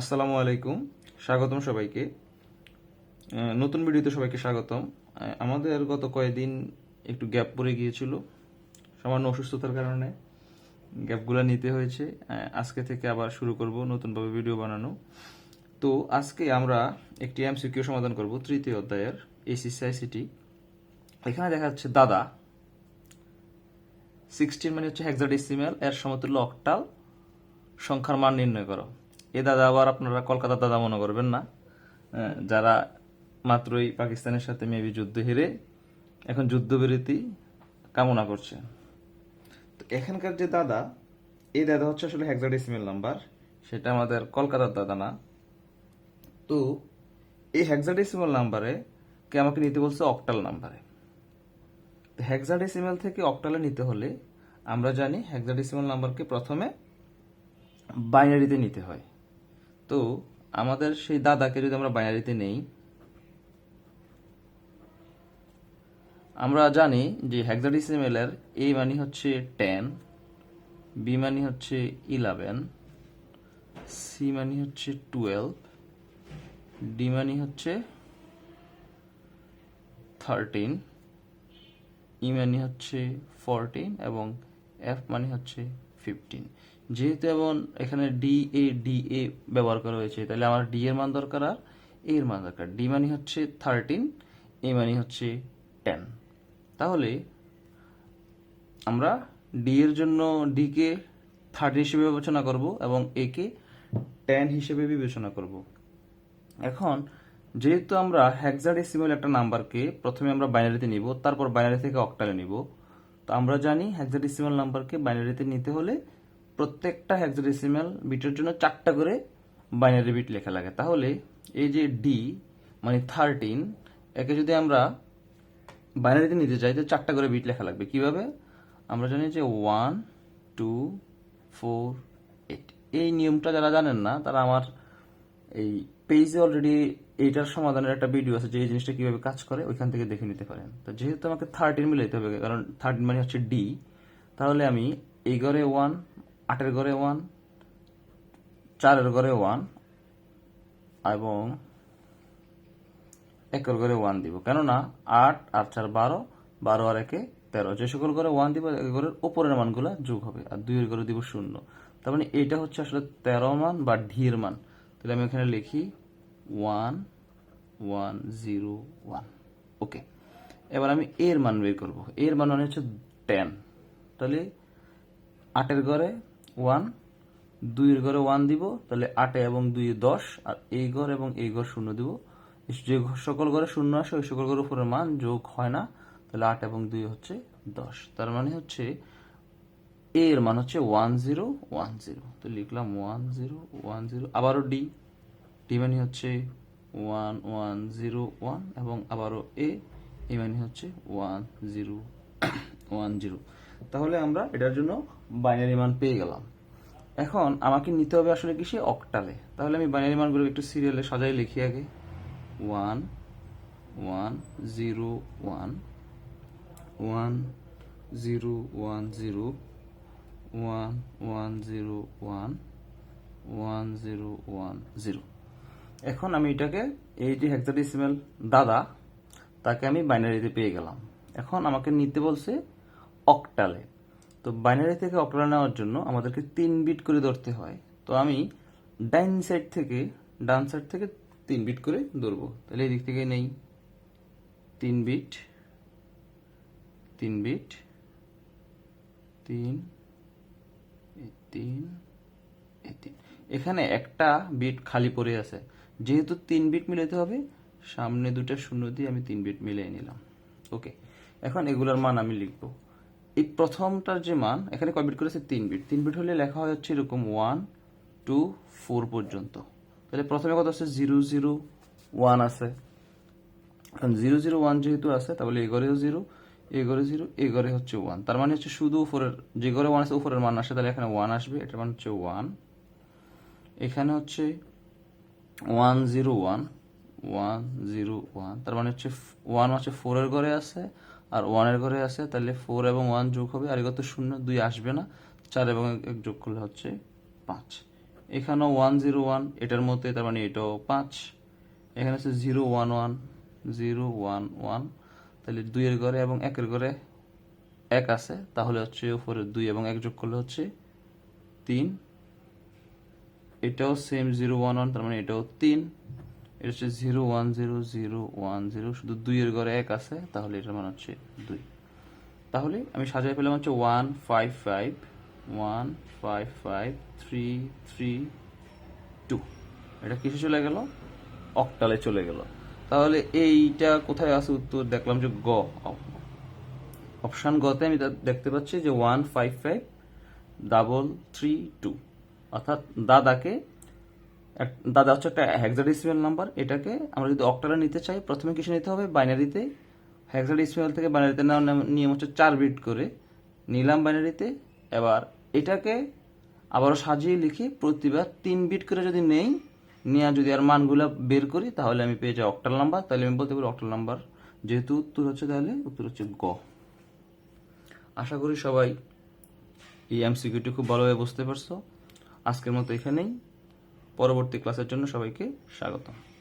আসসালামু আলাইকুম। স্বাগতম সবাইকে। নতুন ভিডিওতে সবাইকে স্বাগতম। আমাদের গত কয়েকদিন একটু গ্যাপ পড়ে গিয়েছিল, সামান্য অসুস্থতার কারণে গ্যাপগুলো নিতে হয়েছে। আজকে থেকে আবার শুরু করব নতুনভাবে ভিডিও বানানো। তো আজকে আমরা একটি এমসিকিউ সমাধান করব, তৃতীয় অধ্যায়ের এসিসিআইসিটি এখানে দেখা যাচ্ছে দাদা সিক্সটিন মানে হচ্ছে হেক্সাডেসিমেল এর সমতুল্য অক্টাল সংখ্যার মান নির্ণয় করো। এ দাদা আবার আপনারা কলকাতার দাদা মনে করবেন না। যারা মাত্রই পাকিস্তানের সাথে মেবি যুদ্ধ হেরে এখন যুদ্ধবিরতি কামনা করছে। তো এখানকার যে দাদা এই দাদা হচ্ছে আসলে হেক্সাডেসিমেল নাম্বার সেটা আমাদের কলকাতার দাদা না। তো এই হেক্সাডেসিমাল নাম্বারে কে আমাকে নিতে বলছে অক্টাল নাম্বারে হেক্সাডেসিমাল থেকে অক্টালে নিতে হলে আমরা জানি হেক্সাডেসিমাল নাম্বারকে প্রথমে বাইনারিতে নিতে হয়। তো আমাদের সেই দাদাকে যদি আমরা বাইনারিতে নেই, আমরা জানি যে হেক্সাডেসিমেল এর এ মানে হচ্ছে টেন বি মানে হচ্ছে ইলেভেন সি মানে হচ্ছে টুয়েলভ ডি মানে হচ্ছে থার্টিন ই মানে হচ্ছে ফোরটিন এবং এফ মানে হচ্ছে ফিফটিন যেহেতু এবং এখানে ডি এ ডি এ ব্যবহার করা হয়েছে, তাহলে আমার ডি এর মান দরকার আর এ এর মান দরকার। ডি মানে হচ্ছে থার্টিন এ মানে হচ্ছে টেন তাহলে আমরা ডি এর জন্য ডি কে থার্টি হিসেবে বিবেচনা করব এবং এ কে টেন হিসেবে বিবেচনা করব। এখন যেহেতু আমরা হেক্সাডেসিমাল একটা নাম্বারকে প্রথমে আমরা বাইনারিতে নিব, তারপর বাইনারি থেকে অক্টালে নিব তো আমরা জানি হেক্সাডেসিমাল নাম্বারকে বাইনারিতে নিতে হলে প্রত্যেকটা হেক্সাডেসিমাল বিটের জন্য চারটা করে বাইনারি বিট লেখা লাগে। তাহলে এই যে ডি মানে থার্টিন একে যদি আমরা বাইনারিতে নিতে চাই, তো চারটা করে বিট লেখা লাগবে। কীভাবে? আমরা জানি যে ওয়ান টু ফোর এইট এই নিয়মটা যারা জানেন না, তারা আমার এই পেজে অলরেডি এইটার সমাধানের একটা ভিডিও আছে যে এই জিনিসটা কীভাবে কাজ করে, ওইখান থেকে দেখে নিতে পারেন। তো যেহেতু আমাকে থার্টিন মিলাইতে হবে, কারণ থার্টিন মানে হচ্ছে ডি তাহলে আমি এই ঘরে ওয়ান আটের ঘরে ওয়ান চারের ঘরে ওয়ান এবং একের ঘরে ওয়ান দিব। কেননা আট আর চার বারো বারো আর একে তেরো। যে সকল ঘরে ওয়ান দিব, এক ঘরের উপরের মানগুলো যোগ হবে, আর দুইয়ের ঘরে দিব শূন্য। তার মানে এইটা হচ্ছে আসলে তেরো মান বা ঢির মান। তাহলে আমি এখানে লিখি one one zero one okay এবার আমি এর মান বের করব। এর মান মানে হচ্ছে টেন তাহলে আটের ঘরে ওয়ান দুইয়ের ঘরে ওয়ান দিব। তাহলে আটে এবং দুই দশ, আর এই ঘর এবং এই ঘর শূন্য দিব। যে সকল ঘরে শূন্য আসে, ওই সকল ঘরের উপরের মান যোগ হয় না। তাহলে আট এবং দুই হচ্ছে দশ। তার মানে হচ্ছে এর মান হচ্ছে ওয়ান জিরো ওয়ান জিরো তো লিখলাম ওয়ান জিরো ওয়ান জিরো আবারও ডি ডি মানে হচ্ছে ওয়ান ওয়ান জিরো ওয়ান এবং আবারও এ এ মানে হচ্ছে ওয়ান জিরো ওয়ান জিরো তাহলে আমরা এটার জন্য বাইনারি মান পেয়ে গেলাম। এখন আমাকে নিতে হবে আসলে কি সে অক্টালে তাহলে আমি বাইনারি মানগুলো একটু সিরিয়ালে সাজাই লিখি আগে। One one zero one one zero one zero one one zero one one zero one zero এখন আমি এটাকে এই যে হেক্সাডেসিমাল দাদা তাকে আমি বাইনারিতে পেয়ে গেলাম। এখন আমাকে নিতে বলছে অক্টালে তো বাইনারি থেকে অক্টালে নেওয়ার জন্য আমাদেরকে তিন বিট করে ধরতে হয়। তো আমি ডাইন সাইড থেকে, ডান সাইড থেকে তিন বিট করে ধরবো। তাহলে এই দিক থেকে নেই। তিন বিট তিন বিট তিন তিন এখানে একটা বিট খালি পড়ে আছে। যেহেতু তিন বিট মিলাতে হবে, সামনে দুটো শূন্য দিয়ে আমি তিন বিট মিলিয়ে নিলাম। ওকে, এখন এগুলোর মান আমি লিখব। এই প্রথমটার যে মান, এখানে কয় বিট করেছে? তিন বিট। তিন বিট হলে লেখা হচ্ছে এরকম ওয়ান, টু, ফোর পর্যন্ত। তাহলে প্রথমে কত আছে? জিরো জিরো, ওয়ান আছে। কারণ জিরো জিরো, ওয়ান যেহেতু আছে, তাহলে ঘরেও জিরো এই ঘরে জিরো এই ঘরে হচ্ছে ওয়ান। তার মানে হচ্ছে শুধু উপরের যে ঘরে ওয়ান আছে, উপরের মান আসে, তাহলে এখানে ওয়ান আসবে। এটার মান হচ্ছে ওয়ান। এখানে হচ্ছে one zero one one zero one তার মানে হচ্ছে ওয়ান হচ্ছে ফোরের ঘরে আছে, আর ওয়ানের ঘরে আছে, তাহলে ফোর এবং ওয়ান যোগ হবে, আর এগত শূন্য, দুই আসবে না, চার এবং এক যোগ করলে হচ্ছে পাঁচ। এখানেও ওয়ান জিরো ওয়ান এটার মধ্যে, তার মানে এটাও পাঁচ। এখানে হচ্ছে zero one one zero one one তাহলে দুইয়ের ঘরে এবং একের ঘরে এক আছে, তাহলে হচ্ছে উপরে দুই এবং এক যোগ করলে হচ্ছে তিন। এটাও সেম জিরো ওয়ান ওয়ান তার মানে এটাও তিন। এটা হচ্ছে zero one zero zero one zero শুধু দুইয়ের ঘরে এক আছে, তাহলে এটার মানে হচ্ছে দুই। তাহলে আমি সাজাই পেলাম হচ্ছে one five five one five five three three two এটা কিসে চলে গেল? অক্টালে চলে গেল। তাহলে এইটা কোথায় আছে উত্তর? দেখলাম যে গ। অপশান গতে আমি দেখতে পাচ্ছি যে one five five double three two অর্থাৎ দাদাকে দাদা হচ্ছে একটা হেক্সাডেসিমাল নাম্বার এটাকে আমরা যদি অক্টালে নিতে চাই, প্রথমে কিছু নিতে হবে? বাইনারিতে হেক্সাডেসিমাল থেকে বাইনারিতে নেওয়ার নিয়ম হচ্ছে চার বিট করে। নিলাম বাইনারিতে এবার এটাকে আবারও সাজিয়ে লিখে, প্রতিবার তিন বিট করে যদি নেই, নিয়ে যদি আর মানগুলো বের করি, তাহলে আমি পেয়ে যাই অক্টাল নাম্বার তাহলে আমি বলতে পারি অক্টাল নাম্বার যেহেতু উত্তর হচ্ছে তাহলে উত্তর হচ্ছে গ। আশা করি সবাই এই এমসিকিউটি খুব ভালোভাবে বুঝতে পারছ। আজকের মতো এখানেই। পরবর্তী ক্লাসের জন্য সবাইকে স্বাগতম।